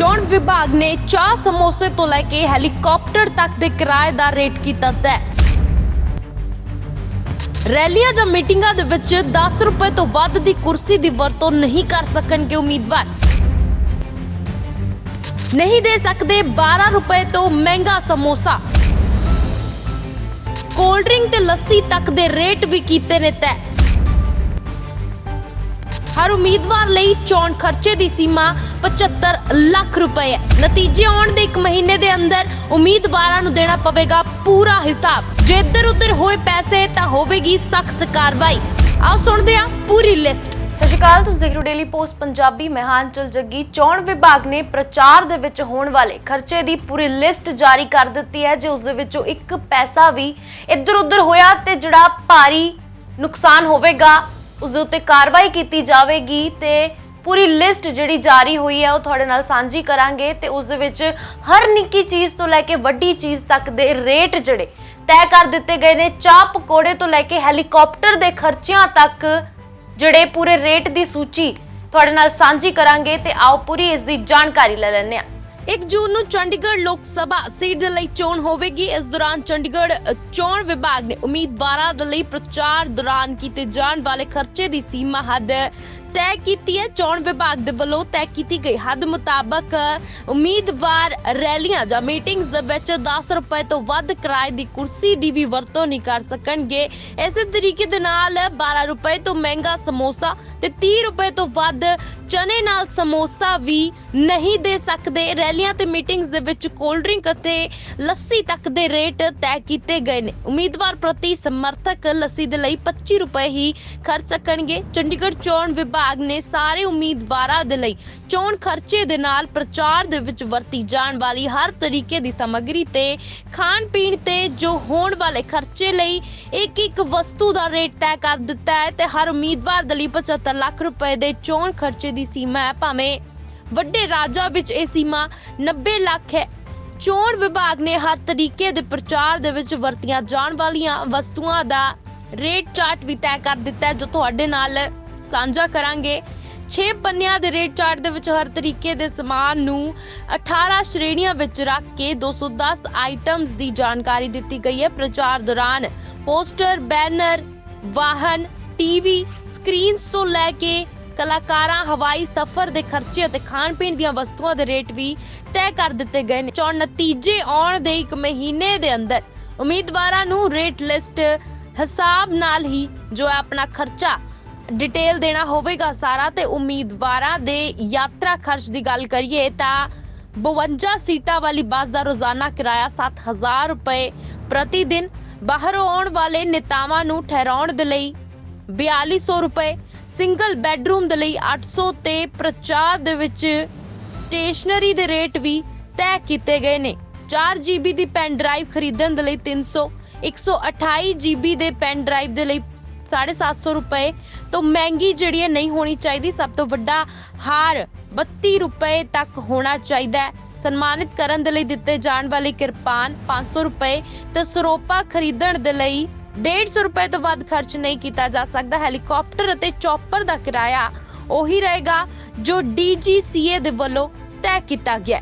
ਚੋਣ ਵਿਭਾਗ ਨੇ ਚਾਹ ਸਮੋਸੇ ਤੋਂ ਲੈ ਕੇ ਹੈਲੀਕਾਪਟਰ ਤੱਕ ਦੇ ਕਿਰਾਏ ਦਾ ਰੇਟ ਕੀਤਾ ਤੈਅ। ਰੈਲੀਆਂ ਜਾਂ ਮੀਟਿੰਗਾਂ ਦੇ ਵਿੱਚ 10 ਰੁਪਏ ਤੋਂ ਵੱਧ ਦੀ ਕੁਰਸੀ ਦੀ ਵਰਤੋਂ ਨਹੀਂ ਕਰ ਸਕਣਗੇ ਉਮੀਦਵਾਰ। ਨਹੀਂ ਦੇ ਸਕਦੇ 12 ਰੁਪਏ ਤੋਂ ਮਹਿੰਗਾ ਸਮੋਸਾ। ਕੋਲਡ ਡਰਿੰਕ ਤੇ ਲੱਸੀ ਤੱਕ ਦੇ ਰੇਟ ਵੀ ਕੀਤੇ ਨੇ ਤੈਅ। ਹਰ ਉਮੀਦਵਾਰ ਲਈ ਚੋਣ ਖਰਚੇ ਦੀ ਸੀਮਾ 75 ਲੱਖ ਰੁਪਏ। ਹੈ ਨਤੀਜੇ ਆਉਣ ਦੇ 1 ਮਹੀਨੇ ਦੇ ਅੰਦਰ ਉਮੀਦਵਾਰਾਂ ਨੂੰ ਦੇਣਾ ਪਵੇਗਾ ਪੂਰਾ ਹਿਸਾਬ। ਜੇ ਇੱਧਰ ਉੱਧਰ ਹੋਏ ਪੈਸੇ, ਤਾਂ ਹੋਵੇਗੀ ਸਖਤ ਕਾਰਵਾਈ। ਆਓ ਸੁਣਦੇ ਹਾਂ ਪੂਰੀ ਲਿਸਟ। ਸਤਿ ਸ਼੍ਰੀ ਅਕਾਲ, ਤੁਸੀਂ ਦੇਖ ਰਹੇ ਹੋ ਡੇਲੀ ਪੋਸਟ ਪੰਜਾਬੀ। ਮੈਂ ਜੱਗੀ। ਚੋਣ ਵਿਭਾਗ ਨੇ ਪ੍ਰਚਾਰ ਦੇ ਵਿੱਚ ਹੋਣ ਵਾਲੇ ਖਰਚੇ ਦੀ ਪੂਰੀ ਲਿਸਟ ਜਾਰੀ ਕਰ ਦਿੱਤੀ ਹੈ, ਜੇ ਉਸ ਦੇ ਵਿੱਚੋਂ ਇੱਕ ਪੈਸਾ ਵੀ ਇੱਧਰ ਉੱਧਰ ਹੋਇਆ, ਤੇ ਜਿਹੜਾ ਭਾਰੀ ਨੁਕਸਾਨ ਹੋਵੇਗਾ ਉਸ ਦੇ ਉੱਤੇ ਕਾਰਵਾਈ ਕੀਤੀ ਜਾਵੇਗੀ ਤੇ ਪੂਰੀ ਲਿਸਟ ਜਿਹੜੀ ਜਾਰੀ ਹੋਈ ਹੈ, ਉਹ ਤੁਹਾਡੇ ਨਾਲ ਸਾਂਝੀ ਕਰਾਂਗੇ ਤੇ ਉਸ ਦੇ ਵਿੱਚ ਹਰ ਨਿੱਕੀ ਚੀਜ਼ ਤੋਂ ਲੈ ਕੇ ਵੱਡੀ ਚੀਜ਼ ਤੱਕ ਦੇ ਰੇਟ ਜਿਹੜੇ ਤੈਅ ਕਰ ਦਿੱਤੇ ਗਏ ਨੇ। ਚਾਹ ਪਕੌੜੇ ਤੋਂ ਲੈ ਕੇ ਹੈਲੀਕਾਪਟਰ ਦੇ ਖਰਚਿਆਂ ਤੱਕ ਜਿਹੜੇ ਪੂਰੇ ਰੇਟ ਦੀ ਸੂਚੀ ਤੁਹਾਡੇ ਨਾਲ ਸਾਂਝੀ ਕਰਾਂਗੇ ਤੇ ਆਓ ਪੂਰੀ ਇਸ ਦੀ ਜਾਣਕਾਰੀ ਲੈ ਲੈਂਦੇ ਹਾਂ। 1 ਜੂਨ ਨੂੰ ਚੰਡੀਗੜ੍ਹ ਲੋਕ ਸਭਾ ਸੀਟ ਦੇ ਲਈ ਚੋਣ ਹੋਵੇਗੀ। ਇਸ ਦੌਰਾਨ ਚੰਡੀਗੜ੍ਹ ਚੋਣ ਵਿਭਾਗ ਨੇ ਉਮੀਦਵਾਰਾਂ ਦੇ ਲਈ ਪ੍ਰਚਾਰ ਦੌਰਾਨ ਕੀਤੇ ਜਾਣ ਵਾਲੇ ਖਰਚੇ ਦੀ ਸੀਮਾ ਹੱਦ ਤੈਅ ਕੀਤੀ ਹੈ। ਚੋਣ ਵਿਭਾਗ ਦੇ ਵੱਲੋਂ ਤੈਅ ਕੀਤੀ ਗਈ ਹੱਦ ਮੁਤਾਬਕ ਉਮੀਦਵਾਰ ਰੈਲੀਆਂ ਜਾਂ ਮੀਟਿੰਗਸ ਦੇ ਵਿੱਚ 10 ਰੁਪਏ ਤੋਂ ਵੱਧ ਕਿਰਾਏ ਦੀ ਕੁਰਸੀ ਦੀ ਵੀ ਵਰਤੋਂ ਨਹੀਂ ਕਰ ਸਕਣਗੇ। ਇਸੇ ਤਰੀਕੇ ਦੇ ਨਾਲ 12 ਰੁਪਏ ਤੋਂ ਮਹਿੰਗਾ ਸਮੋਸਾ ਤੇ 30 ਰੁਪਏ ਤੋਂ ਵੱਧ ਚਨੇ ਨਾਲ ਸਮੋਸਾ ਵੀ ਨਹੀਂ ਦੇ ਸਕਦੇ। ਰੈਲੀਆਂ ਤੇ ਮੀਟਿੰਗਸ ਦੇ ਵਿੱਚ ਕੋਲਡ ਡਰਿੰਕ ਅਤੇ ਲੱਸੀ ਤੱਕ ਦੇ ਰੇਟ ਤੈਅ ਕੀਤੇ ਗਏ ਨੇ। ਉਮੀਦਵਾਰ ਪ੍ਰਤੀ ਸਮਰਥਕ ਲੱਸੀ ਦੇ ਲਈ 25 ਰੁਪਏ ਹੀ ਖਰਚ ਸਕਣਗੇ। ਚੰਡੀਗੜ੍ਹ ਚੋਣ ਵਿਭਾਗ ਨੇ ਸਾਰੇ ਉਮੀਦਵਾਰਾਂ ਦੇ ਲਈ ਚੋਣ ਖਰਚੇ ਦੇ ਨਾਲ ਪ੍ਰਚਾਰ ਦੇ ਵਿੱਚ ਵਰਤੀ ਜਾਣ ਵਾਲੀ ਹਰ ਤਰੀਕੇ ਦੀ ਸਮੱਗਰੀ ਤੇ ਖਾਣ ਪੀਣ ਤੇ ਜੋ ਹੋਣ ਵਾਲੇ ਖਰਚੇ ਲਈ ਇੱਕ ਇੱਕ ਵਸਤੂ ਦਾ ਰੇਟ ਤੈਅ ਕਰ ਦਿੱਤਾ ਹੈ ਤੇ ਹਰ ਉਮੀਦਵਾਰ ਦੇ ਲਈ 75 ਲੱਖ ਰੁਪਏ ਦੇ ਚੋਣ ਖਰਚੇ ਦੀ ਸੀਮਾ ਹੈ। ਭਾਵੇਂ ਵੱਡੇ ਰਾਜਾਂ ਵਿੱਚ ਇਹ ਸੀਮਾ 90 ਲੱਖ ਹੈ, ਚੋਣ ਵਿਭਾਗ ਨੇ ਹਰ ਤਰੀਕੇ ਦੇ ਪ੍ਰਚਾਰ ਦੇ ਵਿੱਚ ਵਰਤੀਆਂ ਜਾਣ ਵਾਲੀਆਂ ਵਸਤੂਆਂ ਦਾ ਰੇਟ ਚਾਰਟ ਵੀ ਤੈਅ ਕਰ ਦਿੱਤਾ ਹੈ, ਜੋ ਤੁਹਾਡੇ ਨਾਲ ਸਾਂਝਾ ਕਰਾਂਗੇ। 6 ਪੰਨਿਆਂ ਦੇ ਰੇਟ ਚਾਰਟ ਦੇ ਵਿੱਚ ਹਰ ਤਰੀਕੇ ਦੇ ਸਮਾਨ ਨੂੰ 18 ਸ਼੍ਰੇਣੀਆਂ ਵਿੱਚ ਰੱਖ ਕੇ 210 ਆਈਟਮਸ ਦੀ ਜਾਣਕਾਰੀ ਦਿੱਤੀ ਗਈ ਹੈ। ਪ੍ਰਚਾਰ ਦੌਰਾਨ ਪੋਸਟਰ, ਬੈਨਰ, ਵਾਹਨ, ਟੀਵੀ, ਸਕਰੀਨਸ ਤੋਂ ਲੈ ਕੇ ਕਲਾਕਾਰਾਂ, ਹਵਾਈ ਸਫ਼ਰ ਦੇ ਖਰਚੇ ਅਤੇ ਖਾਣ ਪੀਣ ਦੀਆਂ ਵਸਤੂਆਂ ਦੇ ਰੇਟ ਵੀ ਤੈਅ ਕਰ ਦਿੱਤੇ ਗਏ ਨੇ। ਚੋਣ ਨਤੀਜੇ ਆਉਣ ਦੇ ਇੱਕ ਮਹੀਨੇ ਦੇ ਅੰਦਰ ਉਮੀਦਵਾਰਾਂ ਨੂੰ ਰੇਟ ਲਿਸਟ ਹਿਸਾਬ ਨਾਲ ਹੀ ਜੋ ਹੈ ਆਪਣਾ ਖਰਚਾ ਡਿਟੇਲ ਦੇਣਾ ਹੋਵੇਗਾ ਸਾਰਾ ਤੇ ਉਮੀਦਵਾਰਾਂ ਦੇ ਯਾਤਰਾ ਖਰਚ ਦੀ ਗੱਲ ਕਰੀਏ ਤਾਂ 52 ਸੀਟਾਂ ਵਾਲੀ ਬੱਸ ਦਾ ਰੋਜ਼ਾਨਾ ਕਿਰਾਇਆ 7000 ਰੁਪਏ ਪ੍ਰਤੀ ਦਿਨ ਬਾਹਰੋਂ ਆਉਣ ਵਾਲੇ ਨੇਤਾਵਾਂ ਨੂੰ ਠਹਿਰਾਉਣ ਦੇ ਲਈ 4200 ਰੁਪਏ ਸਿੰਗਲ ਬੈੱਡਰੂਮ ਦੇ ਲਈ 800 ਤੇ ਪ੍ਰਚਾਰ ਦੇ ਵਿੱਚ ਸਟੇਸ਼ਨਰੀ ਦੇ ਰੇਟ ਵੀ ਤੈਅ ਕੀਤੇ ਗਏ ਨੇ। 4 GB ਦੀ ਪੈਨ ਡਰਾਈਵ ਖਰੀਦਣ ਦੇ ਲਈ 300 128 GB ਦੇ ਪੈਨ ਡਰਾਈਵ ਦੇ ਲਈ 750 ਰੁਪਏ ਤੋਂ ਮਹਿੰਗੀ ਜਿਹੜੀ ਹੈ ਨਹੀਂ ਹੋਣੀ ਚਾਹੀਦੀ। ਸਭ ਤੋਂ ਵੱਡਾ ਹਾਰ 32 ਰੁਪਏ ਤੱਕ ਹੋਣਾ ਚਾਹੀਦਾ ਹੈ। ਸਨਮਾਨਿਤ ਕਰਨ ਦੇ ਲਈ ਦਿੱਤੇ ਜਾਣ ਵਾਲੀ ਕਿਰਪਾਨ 500 ਰੁਪਏ ਤੇ ਸਰੋਪਾ ਖਰੀਦਣ ਦੇ ਲਈ 150 ਰੁਪਏ ਤੋਂ ਵੱਧ ਖਰਚ ਨਹੀਂ ਕੀਤਾ ਜਾ ਸਕਦਾ। ਹੈਲੀਕਾਪਟਰ ਅਤੇ ਚੌਪਰ ਦਾ ਕਿਰਾਇਆ ਉਹੀ ਰਹੇਗਾ ਜੋ DGCA ਦੇ ਵੱਲੋਂ ਤੈਅ ਕੀਤਾ ਗਿਆ ਹੈ।